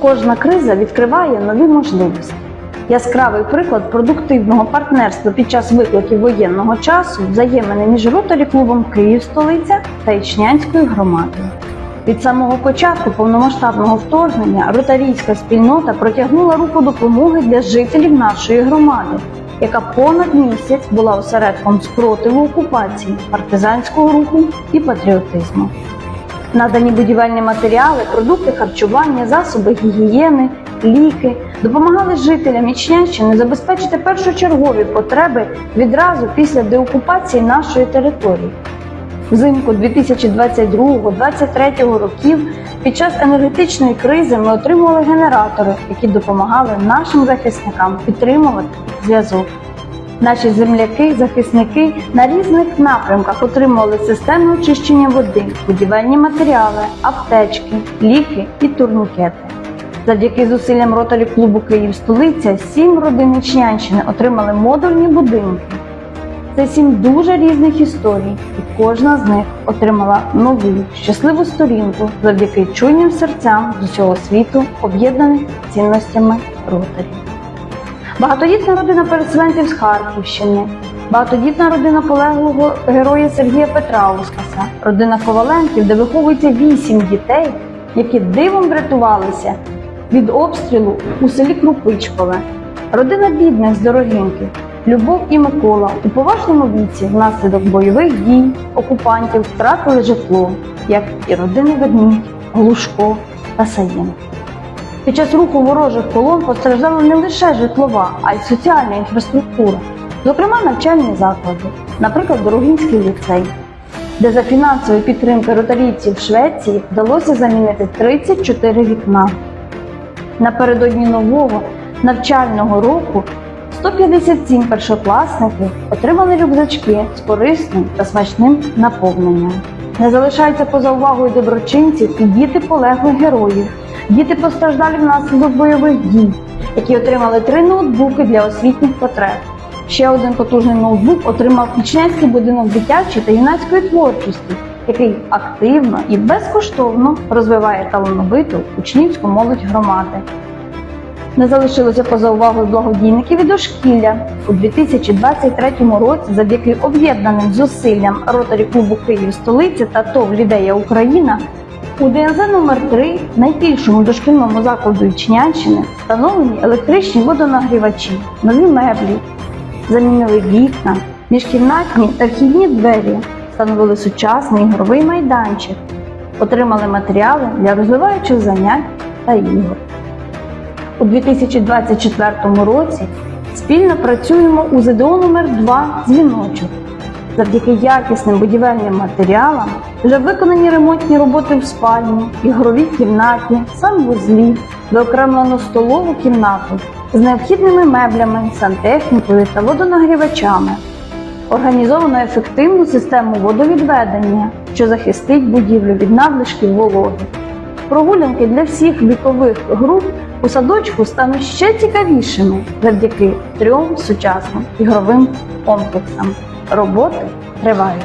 Кожна криза відкриває нові можливості. Яскравий приклад продуктивного партнерства під час викликів воєнного часу взаємини між ротарі клубом Київ столиця та Ічнянською громадою. Від самого початку повномасштабного вторгнення ротарійська спільнота протягнула руку допомоги для жителів нашої громади, яка понад місяць була осередком спротиву окупації, партизанського руху і патріотизму. Надані будівельні матеріали, продукти харчування, засоби гігієни, ліки допомагали жителям Ічнянщини забезпечити першочергові потреби відразу після деокупації нашої території. Взимку 2022-2023 років під час енергетичної кризи ми отримували генератори, які допомагали нашим захисникам підтримувати зв'язок. Наші земляки, захисники на різних напрямках отримували системи очищення води, будівельні матеріали, аптечки, ліки і турнікети. Завдяки зусиллям ротарі клубу Київ столиця сім родин Ічнянщини отримали модульні будинки. Це сім дуже різних історій, і кожна з них отримала нову щасливу сторінку завдяки чуйним серцям з усього світу, об'єднаних цінностями ротарі. Багатодітна родина переселенців з Харківщини, багатодітна родина полеглого героя Сергія Петра Петраускаса, родина Коваленків, де виховується вісім дітей, які дивом врятувалися від обстрілу у селі Крупичкове, родина бідних з Дорогинки, Любов і Микола у поважному віці внаслідок бойових дій окупантів втратили житло, як і родини Ведмідь, Глушко та Саїн. Під час руху ворожих колон постраждала не лише житлова, а й соціальна інфраструктура, зокрема навчальні заклади, наприклад, Дорогинський ліцей, де за фінансової підтримки ротарійців Швеції вдалося замінити 34 вікна. Напередодні нового навчального року 157 першокласників отримали рюкзачки з корисним та смачним наповненням. Не залишаються поза увагою доброчинців і діти полеглих героїв, діти постраждалі внаслідок бойових дій, які отримали три ноутбуки для освітніх потреб. Ще один потужний ноутбук отримав Ічнянський будинок дитячої та юнацької творчості, який активно і безкоштовно розвиває талановиту учнівську молодь громади. Не залишилося поза увагою благодійників і дошкілля. У 2023 році завдяки об'єднаним зусиллям ротарі клубу Київ столиця та ТОВ Лідея Україна у ДНЗ номер 3 найбільшому дошкільному закладу Ічнянщини, встановлені електричні водонагрівачі, нові меблі, замінили вікна, міжкімнатні та вхідні двері, встановили сучасний ігровий майданчик, отримали матеріали для розвиваючих занять та ігор. У 2024 році спільно працюємо у ЗДО номер 2 дзвіночок. Завдяки якісним будівельним матеріалам вже виконані ремонтні роботи в спальні, ігровій кімнаті, санвузлі, виокремлено столову кімнату з необхідними меблями, сантехнікою та водонагрівачами. Організовано ефективну систему водовідведення, що захистить будівлю від надлишків вологи. Прогулянки для всіх вікових груп у садочку стануть ще цікавішими завдяки трьом сучасним ігровим комплексам. Роботи тривають.